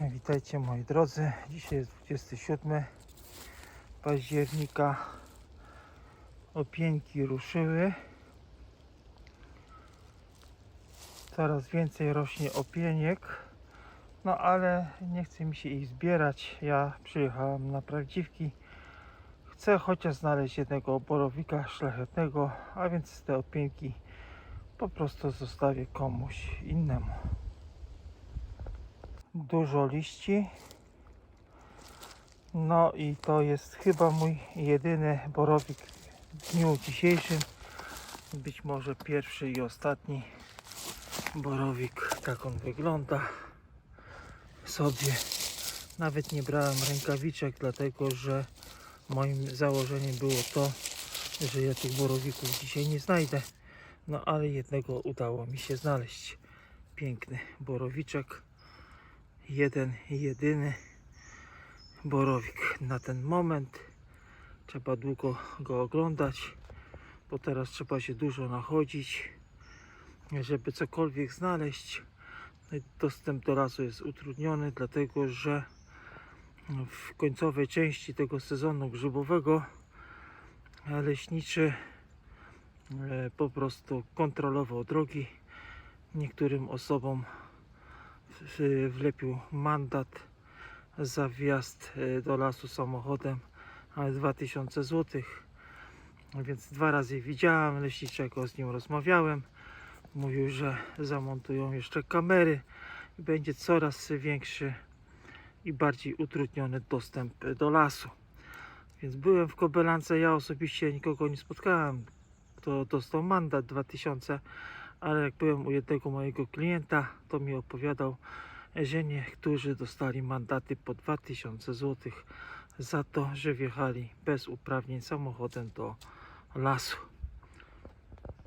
Witajcie moi drodzy. Dzisiaj jest 27 października. Opieńki ruszyły. Coraz więcej rośnie opieniek. No ale nie chce mi się ich zbierać. Ja przyjechałem na prawdziwki. Chcę chociaż znaleźć jednego borowika szlachetnego, a więc te opieńki po prostu zostawię komuś innemu dużo liści. No i to jest chyba mój jedyny borowik w dniu dzisiejszym. Być może pierwszy i ostatni borowik. Tak on wygląda sobie. Nawet nie brałem rękawiczek, dlatego że moim założeniem było to, że ja tych borowików dzisiaj nie znajdę. No ale jednego udało mi się znaleźć. Piękny borowiczek jeden jedyny borowik na ten moment. Trzeba długo go oglądać, bo teraz trzeba się dużo nachodzić, żeby cokolwiek znaleźć. No Dostęp do lasu jest utrudniony, dlatego że w końcowej części tego sezonu grzybowego leśniczy e, po prostu kontrolował drogi. Niektórym osobom wlepił mandat za wjazd e, do lasu samochodem, ale 2000 zł. Więc dwa razy widziałem leśniczego, z nim rozmawiałem. Mówił, że zamontują jeszcze kamery i będzie coraz większy i bardziej utrudniony dostęp do lasu. Więc byłem w Kobylance, ja osobiście nikogo nie spotkałem, kto dostał mandat 2000 ale jak byłem u jednego mojego klienta, to mi opowiadał, że niektórzy dostali mandaty po 2000 zł za to, że wjechali bez uprawnień samochodem do lasu.